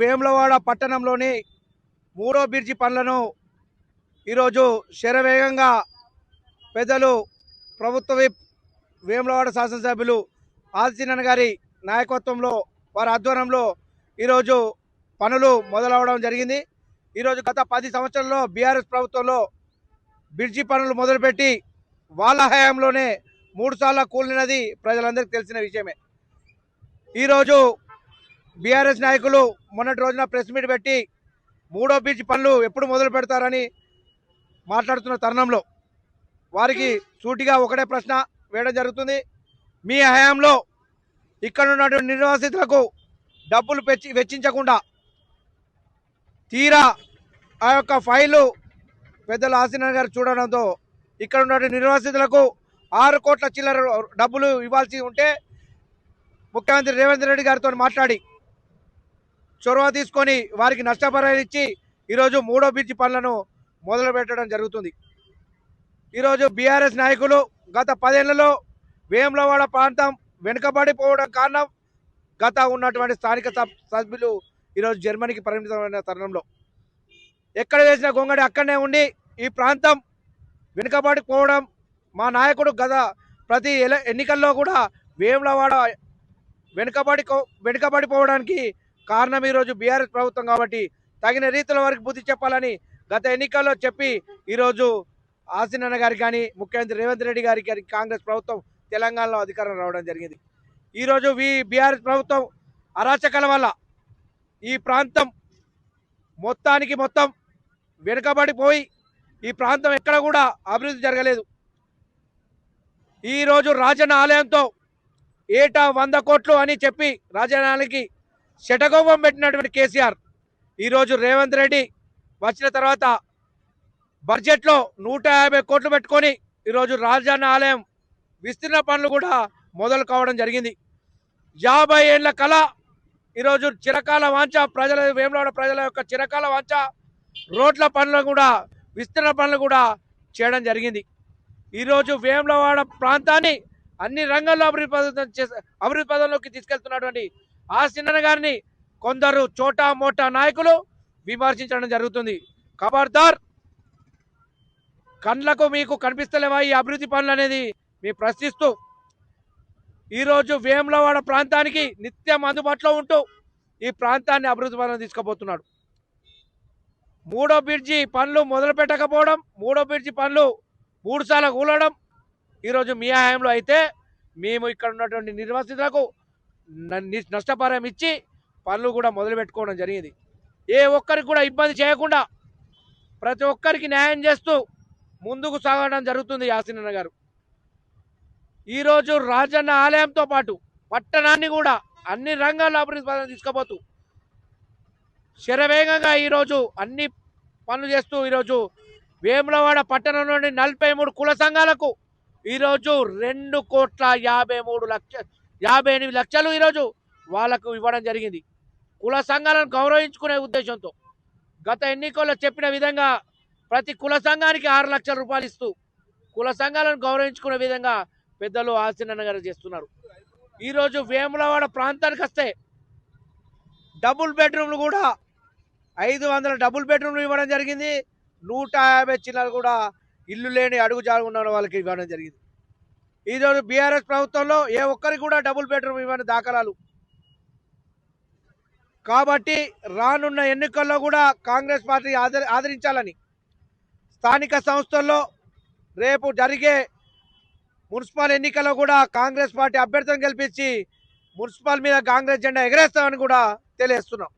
వేములవాడ పట్టణంలోని మూడో బ్రిడ్జి పనులను ఈరోజు శరవేగంగా పెద్దలు ప్రభుత్వ విప్ వేములవాడ శాసనసభ్యులు ఆదిత్యనారాయణ గారి నాయకత్వంలో వారి ఆధ్వర్యంలో ఈరోజు పనులు మొదలవడం జరిగింది. ఈరోజు గత పది సంవత్సరాల్లో బీఆర్ఎస్ ప్రభుత్వంలో బ్రిడ్జి పనులు మొదలుపెట్టి వాళ్ళ హయాంలోనే మూడు సార్లు కూలినది ప్రజలందరికీ తెలిసిన విషయమే. ఈరోజు బీఆర్ఎస్ నాయకులు మొన్నటి రోజున ప్రెస్ మీట్ పెట్టి మూడో బీచ్ పనులు ఎప్పుడు మొదలు పెడతారని మాట్లాడుతున్న తరుణంలో వారికి సూటిగా ఒకటే ప్రశ్న వేయడం జరుగుతుంది. మీ హయాంలో ఇక్కడ ఉన్నటువంటి నిర్వాసితులకు డబ్బులు పెచ్చి వెచ్చించకుండా తీరా ఆ యొక్క ఫైలు పెద్దల ఆసీనారాయణ గారు చూడడంతో ఇక్కడ ఉన్నటువంటి నిర్వాసితులకు ఆరు కోట్ల చిల్లర డబ్బులు ఇవ్వాల్సి ఉంటే ముఖ్యమంత్రి రేవంత్ రెడ్డి గారితో మాట్లాడి చొరవ తీసుకొని వారికి నష్టపరిహారం ఇచ్చి ఈరోజు మూడో బ్రిడ్జి పనులను మొదలు పెట్టడం జరుగుతుంది. ఈరోజు బీఆర్ఎస్ నాయకులు గత పదేళ్ళలో వేములవాడ ప్రాంతం వెనుకబడిపోవడం కారణం గత ఉన్నటువంటి స్థానిక సబ్- సభ్యులు ఈరోజు జర్మనీకి పరిమితమైన తరుణంలో. ఎక్కడ వేసిన గొంగడి అక్కడనే ఉండి ఈ ప్రాంతం వెనుకబడిపోవడం మా నాయకుడు గత ప్రతి ఎన్నికల్లో కూడా వేములవాడ వెనుకబడి వెనుకబడిపోవడానికి కారణం ఈరోజు బీఆర్ఎస్ ప్రభుత్వం కాబట్టి తగిన రీతిలో వారికి బుద్ధి చెప్పాలని గత ఎన్నికల్లో చెప్పి ఈరోజు ఆసినన్న గారికి కానీ ముఖ్యమంత్రి రేవంత్ రెడ్డి గారికి కానీ కాంగ్రెస్ ప్రభుత్వం తెలంగాణలో అధికారం రావడం జరిగింది. ఈరోజు ఈ బీఆర్ఎస్ ప్రభుత్వం అరాచకాల వల్ల ఈ ప్రాంతం మొత్తానికి మొత్తం వెనుకబడిపోయి ఈ ప్రాంతం ఎక్కడ కూడా అభివృద్ధి జరగలేదు. ఈరోజు రాజన్న ఆలయంతో ఏటా వంద కోట్లు అని చెప్పి రాజధానికి శటకోపం పెట్టినటువంటి కేసీఆర్. ఈరోజు రేవంత్ రెడ్డి వచ్చిన తర్వాత బడ్జెట్లో నూట యాభై కోట్లు పెట్టుకొని ఈరోజు రాజధాని ఆలయం విస్తీర్ణ పనులు కూడా మొదలు కావడం జరిగింది. యాభై ఏళ్ళ కళ ఈరోజు చిరకాల వాంచ ప్రజల వేములవాడ ప్రజల యొక్క చిరకాల వాంచ రోడ్ల పనులు కూడా విస్తరణ పనులు కూడా చేయడం జరిగింది. ఈరోజు వేములవాడ ప్రాంతాన్ని అన్ని రంగాల్లో అభివృద్ధి అభివృద్ధి పదంలోకి తీసుకెళ్తున్నటువంటి ఆ సిన్న గారిని కొందరు చోటా మోటా నాయకులు విమర్శించడం జరుగుతుంది. ఖబర్దార్ కండ్లకు మీకు కనిపిస్తలేవా ఈ అభివృద్ధి పనులు అనేది? మీ ప్రశ్నిస్తూ ఈరోజు వేములవాడ ప్రాంతానికి నిత్యం అందుబాటులో ఉంటూ ఈ ప్రాంతాన్ని అభివృద్ధి పనులు తీసుకుపోతున్నాడు. మూడో బ్రిడ్జి పనులు మొదలు పెట్టకపోవడం మూడో బ్రిడ్జి పనులు మూడు సార్లు కూలడం ఈరోజు మీ హయాంలో అయితే మేము ఇక్కడ ఉన్నటువంటి నిర్వాసితులకు నష్టపరం ఇచ్చి పనులు కూడా మొదలు పెట్టుకోవడం జరిగింది. ఏ ఒక్కరికి కూడా ఇబ్బంది చేయకుండా ప్రతి ఒక్కరికి న్యాయం చేస్తూ ముందుకు సాగడం జరుగుతుంది యాసినన్న గారు. ఈరోజు రాజన్న ఆలయంతో పాటు పట్టణాన్ని కూడా అన్ని రంగాల్లో అభివృద్ధి తీసుకుపోతూ శరవేగంగా ఈరోజు అన్ని పనులు చేస్తూ ఈరోజు వేములవాడ పట్టణంలోని నలభై మూడు కుల సంఘాలకు ఈరోజు రెండు కోట్ల యాభై మూడు లక్ష యాభై ఎనిమిది లక్షలు ఈరోజు వాళ్ళకు ఇవ్వడం జరిగింది. కుల సంఘాలను గౌరవించుకునే ఉద్దేశంతో గత ఎన్నికల్లో చెప్పిన విధంగా ప్రతి కుల సంఘానికి ఆరు లక్షల రూపాయలు ఇస్తూ కుల సంఘాలను గౌరవించుకునే విధంగా పెద్దలు ఆశీనన్న గారు చేస్తున్నారు. ఈరోజు వేములవాడ ప్రాంతానికి వస్తే డబుల్ బెడ్రూమ్లు కూడా ఐదు వందల డబుల్ బెడ్రూమ్లు ఇవ్వడం జరిగింది. నూట యాభై చిల్లలు కూడా ఇల్లు లేని అడుగు జాగు ఉన్న వాళ్ళకి ఇవ్వడం జరిగింది. ఈరోజు బీఆర్ఎస్ ప్రభుత్వంలో ఏ ఒక్కరికి కూడా డబుల్ బెడ్రూమ్ ఇవ్వని దాఖలాలు. కాబట్టి రానున్న ఎన్నికల్లో కూడా కాంగ్రెస్ పార్టీ ఆదరి ఆదరించాలని స్థానిక సంస్థల్లో రేపు జరిగే మున్సిపల్ ఎన్నికల్లో కూడా కాంగ్రెస్ పార్టీ అభ్యర్థులను గెలిపించి మున్సిపల్ మీద కాంగ్రెస్ జెండా ఎగరేస్తామని కూడా తెలియజేస్తున్నాం.